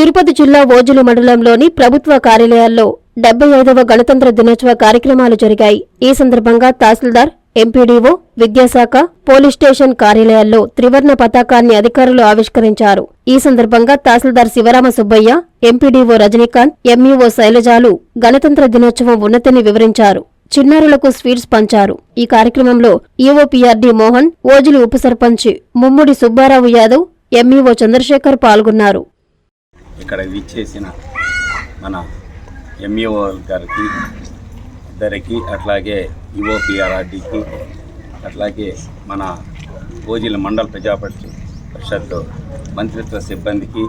తిరుపతి జిల్లా ఓజులు మండలంలోని ప్రభుత్వ కార్యాలయాల్లో డెబ్బై ఐదవ గణతంత్ర దినోత్సవ కార్యక్రమాలు జరిగాయి. ఈ సందర్భంగా తహసీల్దార్ ఎంపీడీఓ విద్యాశాఖ పోలీస్ స్టేషన్ కార్యాలయాల్లో త్రివర్ణ పతాకాన్ని అధికారులు ఆవిష్కరించారు. ఈ సందర్భంగా తహసీల్దార్ శివరామ సుబ్బయ్య ఎంపీడీఓ రజనీకాంత్ ఎంఈఓ శైలజాలు గణతంత్ర దినోత్సవం ఉన్నతిని వివరించారు. చిన్నారులకు స్వీట్స్ పంచారు. ఈ కార్యక్రమంలో ఈఓపీఆర్డీ మోహన్ ఓజులు ఉప సర్పంచ్ ముమ్ముడి సుబ్బారావు యాదవ్ ఎంఈఓ చంద్రశేఖర్ పాల్గొన్నారు. ఇక్కడ విచ్చేసిన మన ఎంఈఓ గారికి ఇద్దరికి అట్లాగే యుఓపిఆర్ఆర్డీకి అట్లాగే మన భోజీల మండల ప్రజాపతి పరిషత్ మంత్రిత్వ సిబ్బందికి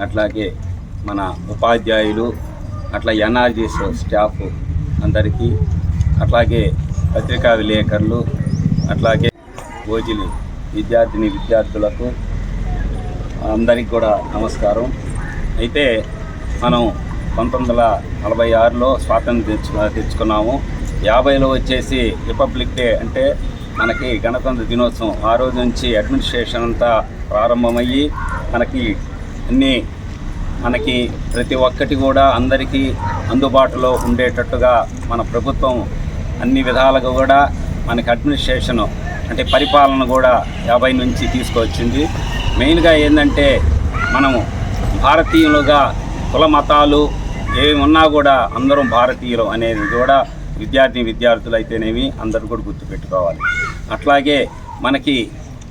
అట్లాగే మన ఉపాధ్యాయులు అట్లా ఎన్ఆర్జీస్ స్టాఫ్ అందరికీ అట్లాగే పత్రికా విలేకరులు అట్లాగే భోజులు విద్యార్థిని విద్యార్థులకు అందరికి కూడా నమస్కారం. అయితే మనం పంతొమ్మిది వందల నలభై ఆరులో స్వాతంత్రం తెచ్చు తెచ్చుకున్నాము. యాభైలో వచ్చేసి రిపబ్లిక్ డే అంటే మనకి గణతంత్ర దినోత్సవం. ఆ రోజు నుంచి అడ్మినిస్ట్రేషన్ అంతా ప్రారంభమయ్యి మనకి అన్ని మనకి ప్రతి ఒక్కటి కూడా అందరికీ అందుబాటులో ఉండేటట్టుగా మన ప్రభుత్వం అన్ని విధాలుగా కూడా మనకి అడ్మినిస్ట్రేషన్ అంటే పరిపాలన కూడా యాభై నుంచి తీసుకొచ్చింది. మెయిన్గా ఏంటంటే మనము భారతీయులుగా కుల మతాలు ఏమి ఉన్నా కూడా అందరం భారతీయులు అనేది కూడా విద్యార్థి విద్యార్థులు అయితేనేమి అందరూ కూడా గుర్తుపెట్టుకోవాలి. అట్లాగే మనకి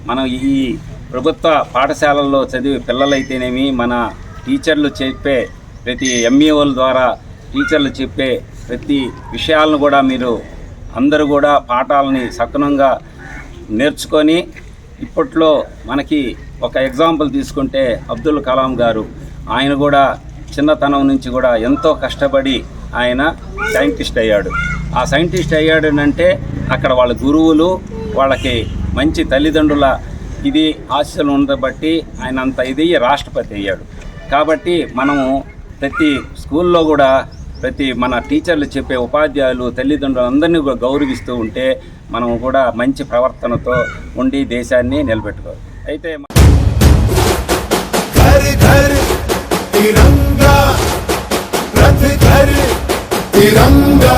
మనం ఈ ప్రభుత్వ పాఠశాలల్లో చదివే పిల్లలైతేనేమి మన టీచర్లు చెప్పే ప్రతి ఎంఈఓల ద్వారా టీచర్లు చెప్పే ప్రతి విషయాలను కూడా మీరు అందరూ కూడా పాఠాలని సక్రమంగా నేర్చుకొని ఇప్పట్లో మనకి ఒక ఎగ్జాంపుల్ తీసుకుంటే అబ్దుల్ కలాం గారు. ఆయన కూడా చిన్నతనం నుంచి కూడా ఎంతో కష్టపడి ఆయన సైంటిస్ట్ అయ్యాడు. ఆ సైంటిస్ట్ అయ్యాడనంటే అక్కడ వాళ్ళ గురువులు వాళ్ళకి మంచి తల్లిదండ్రుల ఇది ఆశలు ఉండబట్టి ఆయన అంత ఇది రాష్ట్రపతి అయ్యాడు. కాబట్టి మనము ప్రతి స్కూల్లో కూడా ప్రతి మన టీచర్లు చెప్పే ఉపాధ్యాయులు తల్లిదండ్రులు అందరినీ కూడా గౌరవిస్తూ ఉంటే మనం కూడా మంచి ప్రవర్తనతో ఉండి దేశాన్ని నిలబెట్టుకోవాలి అయితే తిరంగా.